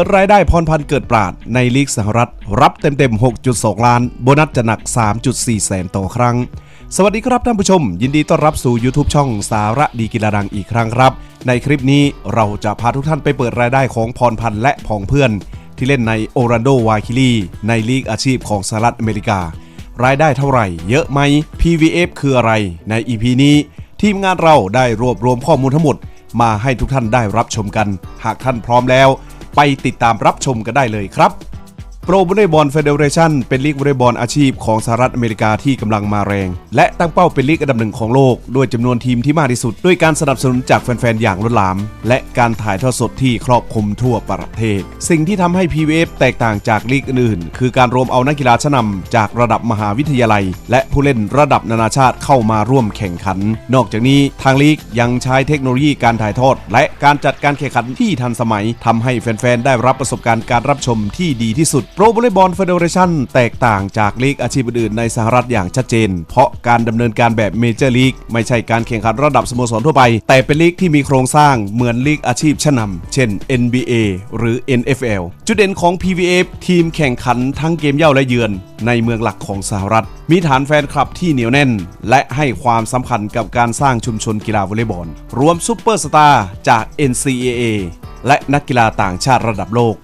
ปิดรายได้พรพันธ์เกิดปราด ในลีกสหรัฐ รับเต็มๆ 6.2 ล้าน โบนัสจะหนัก 3.4 แสนต่อครั้ง สวัสดีครับท่านผู้ชม ยินดีต้อนรับสู่ YouTube ช่องสาระดีกีฬาดังอีกครั้งครับ ในคลิปนี้เราจะพาทุกท่านไปเปิดรายได้ของพรพันธ์และผองเพื่อน ที่เล่นในโอรันโดวาคิลีในลีกอาชีพของสหรัฐอเมริกา รายได้เท่าไหร่ เยอะไหม PVF คืออะไรใน EP นี้ ทีมงานเราได้รวบรวมข้อมูลทั้งหมด มาให้ทุกท่านได้รับชมกัน หากท่านพร้อมแล้ว ไปติดตามรับชมกันได้เลยครับ โปรวอลเลย์บอลเฟเดเรชันเป็นลีกวอลเลย์บอลอาชีพของสหรัฐอเมริกาที่กำลังมาแรง และตั้งเป้าเป็นลีกอันดับหนึ่งของโลก ด้วยจำนวนทีมที่มากที่สุด ด้วยการสนับสนุนจากแฟน ๆ อย่างล้นหลาม และการถ่ายทอดสดที่ครอบคลุมทั่วประเทศ สิ่งที่ทำให้ PVF แตกต่างจากลีกอื่น คือการรวมเอานักกีฬาชั้นนำจากระดับมหาวิทยาลัย และผู้เล่นระดับนานาชาติเข้ามาร่วมแข่งขัน นอกจากนี้ทางลีกยังใช้เทคโนโลยีการถ่ายทอด และการจัดการแข่งขันที่ทันสมัยทำให้แฟนๆได้รับประสบการณ์การรับชมที่ดีที่สุด Pro Volleyball Federation แตกต่างจากลีกอาชีพอื่นในสหรัฐอย่างชัดเจน เพราะการดำเนินการแบบเมเจอร์ลีกไม่ใช่การแข่งขันระดับสโมสรทั่วไป แต่เป็นลีกที่มีโครงสร้างเหมือนลีกอาชีพชั้นนำเช่น NBA หรือ NFL จุดเด่นของ PVF ทีมแข่งขันทั้งเกมเย่าและเยือน ในเมืองหลักของสหรัฐ มีฐานแฟนคลับที่เหนียวแน่น และให้ความสำคัญกับการสร้างชุมชนกีฬาวอลเลย์บอล รวมซูเปอร์สตาร์จาก NCAA และนักกีฬาต่างชาติระดับโลก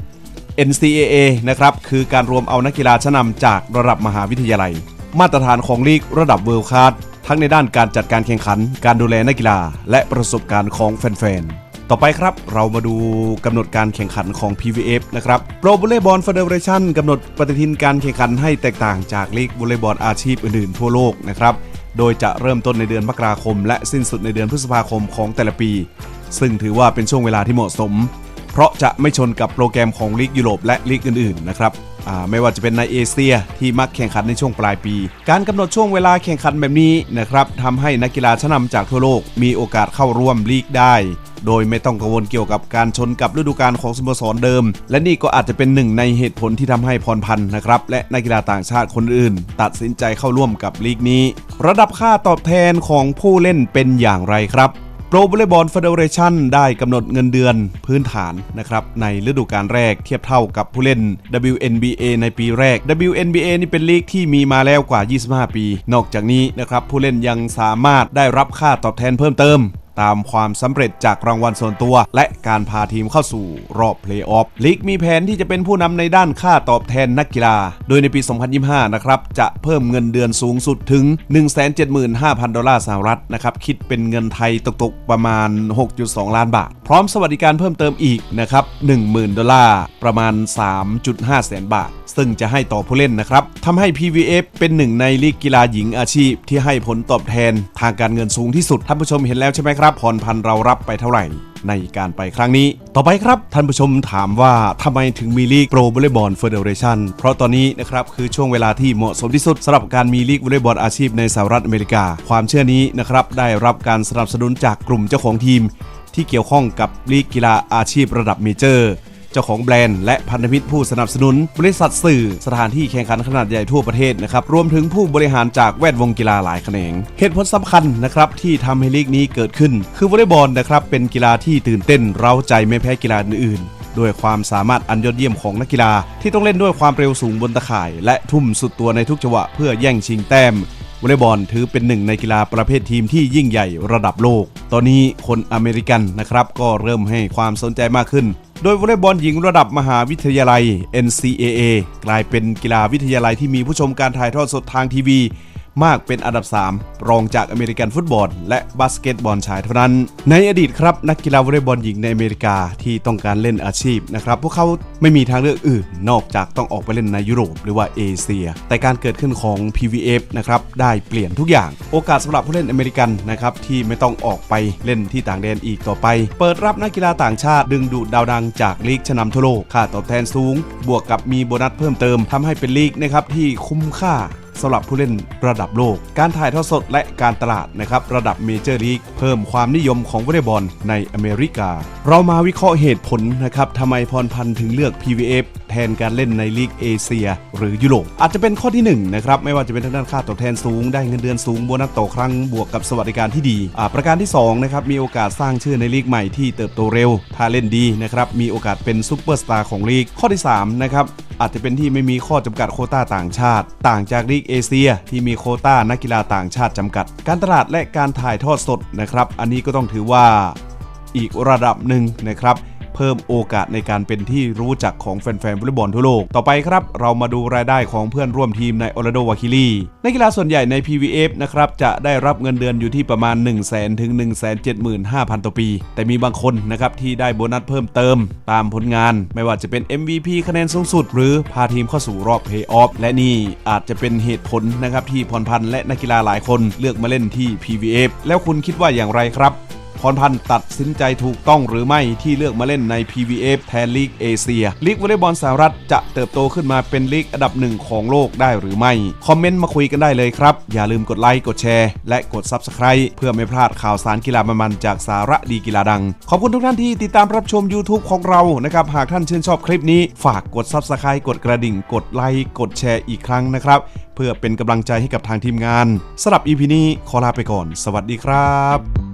NCAA นะครับคือการรวมเอานักกีฬาชั้นนำจากระดับมหาวิทยาลัย มาตรฐานของลีกระดับเวิลด์คลาสทั้งในด้านการจัดการแข่งขัน การดูแลนักกีฬา และประสบการณ์ของแฟนๆ ต่อไปครับเรามาดูกำหนดการแข่งขันของ PVF นะครับ Pro Volleyball Federation กำหนดปฏิทินการแข่งขันให้แตกต่างจากลีกวอลเลย์บอลอาชีพอื่นๆทั่วโลกนะครับโดยจะเริ่มต้นในเดือนมกราคม และสิ้นสุดในเดือนพฤษภาคมของแต่ละปี ซึ่งถือว่าเป็นช่วงเวลาที่เหมาะสม เพราะจะไม่ชนกับโปรแกรมของลีกยุโรปและลีกอื่นๆนะครับไม่ว่าจะเป็นในเอเชียที่มักแข่งขันในช่วงปลายปี การกำหนดช่วงเวลาแข่งขันแบบนี้นะครับทำให้นักกีฬาชั้นนำจากทั่วโลกมีโอกาสเข้าร่วมลีกได้ โดยไม่ต้องกังวลเกี่ยวกับการชนกับฤดูกาลของสโมสรเดิม และนี่ก็อาจจะเป็นหนึ่งในเหตุผลที่ทำให้พรพันธ์นะครับ และนักกีฬาต่างชาติคนอื่น ตัดสินใจเข้าร่วมกับลีกนี้ ระดับค่าตอบแทนของผู้เล่นเป็นอย่างไรครับ Pro Volleyball Federation ได้กำหนดเงินเดือนพื้นฐานนะครับในฤดูกาลแรกเทียบเท่ากับผู้เล่น WNBA ในปีแรก WNBA นี่เป็นลีกที่มีมาแล้วกว่า 25 ปี นอกจากนี้นะครับผู้เล่นยังสามารถได้รับค่าตอบแทนเพิ่มเติม ตามความสำเร็จจากรางวัลส่วนตัว และการพาทีมเข้าสู่รอบเพลย์ออฟลีกมีแผนที่จะเป็นผู้นำในด้านค่าตอบแทนนักกีฬา โดยในปี 2025 นะครับ จะเพิ่มเงินเดือนสูงสุดถึง 175,000 ดอลลาร์สหรัฐนะครับ คิดเป็นเงินไทยตกๆประมาณ 6.2 ล้านบาท พร้อมสวัสดิการเพิ่มเติมอีกนะครับ 10,000 ดอลลาร์ ประมาณ 3.5 แสนบาท ซึ่งจะให้ต่อผู้เล่นนะครับทำให้ PVF เป็นหนึ่งในลีกกีฬาหญิงอาชีพ ที่ให้ผลตอบแทนทางการเงินสูงที่สุดท่านผู้ชมเห็นแล้วใช่ไหมครับครพันเรารับไปเท่าไหร่ในการไปครั้งนี้ ต่อไปครับ ท่านผู้ชมถามว่าทำไมถึงมีลีกโปรวอลเลย์บอลเฟเดเรชันเพราะตอนนี้นะครับ คือช่วงเวลาที่เหมาะสมที่สุดสำหรับการมีลีกวอลเลย์บอลอาชีพในสหรัฐอเมริกา ความเชื่อนี้นะครับ ได้รับการสนับสนุนจากกลุ่มเจ้าของทีม ที่เกี่ยวข้องกับลีกกีฬาอาชีพระดับเมเจอร์ จ้าของแบรนด์และพันธมิตรผู้สนับสนุน บริษัทสื่อสถานที่แข่งขันขนาดใหญ่ทั่วประเทศนะครับรวมถึงผู้บริหารจากแวดวงกีฬาหลายแขนงเหตุผลสำคัญนะครับที่ทำให้ลีกนี้เกิดขึ้น คือวอลเลย์บอลนะครับเป็นกีฬาที่ตื่นเต้นเร้าใจไม่แพ้กีฬาอื่นๆด้วยความสามารถอันยอดเยี่ยมของนักกีฬา ที่ต้องเล่นด้วยความเร็วสูงบนตะข่าย และทุ่มสุดตัวในทุกจังหวะเพื่อแย่งชิงแต้มวอลเลย์บอลถือเป็นหนึ่งในกีฬาประเภททีมที่ยิ่งใหญ่ระดับโลก ตอนนี้คนอเมริกันนะครับก็เริ่มให้ความสนใจมากขึ้น โดยวอลเลย์บอลหญิงระดับมหาวิทยาลัย NCAA กลายเป็นกีฬาวิทยาลัยที่มีผู้ชมการถ่ายทอดสดทางทีวี มากเป็นอันดับ 3 รองจากอเมริกันฟุตบอล และบาสเกตบอลชายเท่านั้น ในอดีตครับนักกีฬาวอลเลย์บอลหญิงในอเมริกาที่ต้องการเล่นอาชีพนะครับพวกเขาไม่มีทางเลือกอื่น นอกจากต้องออกไปเล่นในยุโรปหรือว่าเอเชีย แต่การเกิดขึ้นของ PVF นะครับได้เปลี่ยนทุกอย่าง โอกาสสำหรับผู้เล่นอเมริกันนะครับที่ไม่ต้องออกไปเล่นที่ต่างแดนอีกต่อไป เปิดรับนักกีฬาต่างชาติดึงดูดดาวดังจากลีกชั้นนำทั่วโลกค่าตอบแทนสูง บวกกับมีโบนัสเพิ่มเติมทำให้เป็นลีกนะครับที่คุ้มค่า สำหรับผู้เล่นระดับโลก การถ่ายทอดสดและการตลาดนะครับระดับเมเจอร์ลีกเพิ่มความนิยมของวอลเลย์บอลในอเมริกา เรามาวิเคราะห์เหตุผลนะครับทำไมพรพันธ์ถึงเลือก PVF แทนการเล่นในลีกเอเชีย หรือยุโรปอาจจะเป็นข้อที่หนึ่งนะครับไม่ว่าจะเป็นทางด้านค่าตอบแทนสูง ได้เงินเดือนสูงโบนัสต่อครั้งบวกกับสวัสดิการที่ดีอ่าประการที่สองนะครับมีโอกาสสร้างชื่อในลีกใหม่ที่เติบโตเร็ว ถ้าเล่นดีนะครับมีโอกาสเป็นซูเปอร์สตาร์ของลีกข้อที่สามนะครับ อาจจะเป็นที่ไม่มีข้อจำกัดโคต้าต่างชาติ ต่างจากลีกเอเชีย ที่มีโคต้านักกีฬาต่างชาติจำกัด การตลาดและการถ่ายทอดสดนะครับ อันนี้ก็ต้องถือว่าอีกระดับหนึ่งนะครับ เพิ่มโอกาสในการเป็นที่รู้จักของแฟนๆวอลเลย์บอลทั่วโลก ต่อไปครับ เรามาดูรายได้ของเพื่อนร่วมทีมในออร์โดวาคิลีนักกีฬาส่วนใหญ่ใน PVF นะครับจะได้รับเงินเดือนอยู่ที่ประมาณ 1 0 0 0 0 0ถึง1 7 5 0 0 0 ต่อปี แต่มีบางคนนะครับที่ได้โบนัสเพิ่มเติม ตามผลงาน ไม่ว่าจะเป็น MVP คะแนนสูงสุด หรือพาทีมเข้าสู่รอบเพย์ออฟและนี่อาจจะเป็นเหตุผลนะครับที่พรพันธ์และนักกีฬาหลายคนเลือกมาเล่นที่ PVF แล้วคุณคิดว่าอย่างไรครับ รพันธ์ตัดสินใจถูกต้องหรือไม่ที่เลือกมาเล่นใน PVF แทนลีกเอเชียลีกวอลเลย์บอลสหรัฐจะเติบโตขึ้นมาเป็นลีกอันดับหนึ่งของโลกได้หรือไม่ คอมเมนต์มาคุยกันได้เลยครับ อย่าลืมกดไลค์กดแชร์ และกด Subscribe เพื่อไม่พลาดข่าวสารกีฬามันๆจากสาระดีกีฬาดัง ขอบคุณทุกท่านที่ติดตามรับชม YouTube ของเรานะครับหากท่านชื่นชอบคลิปนี้ ฝากกด Subscribe กดกระดิ่ง กดไลค์กดแชร์อีกครั้งนะครับ เพื่อเป็นกำลังใจให้กับทางทีมงานสำหรับ EP นี้ขอลาไปก่อน สวัสดีครับ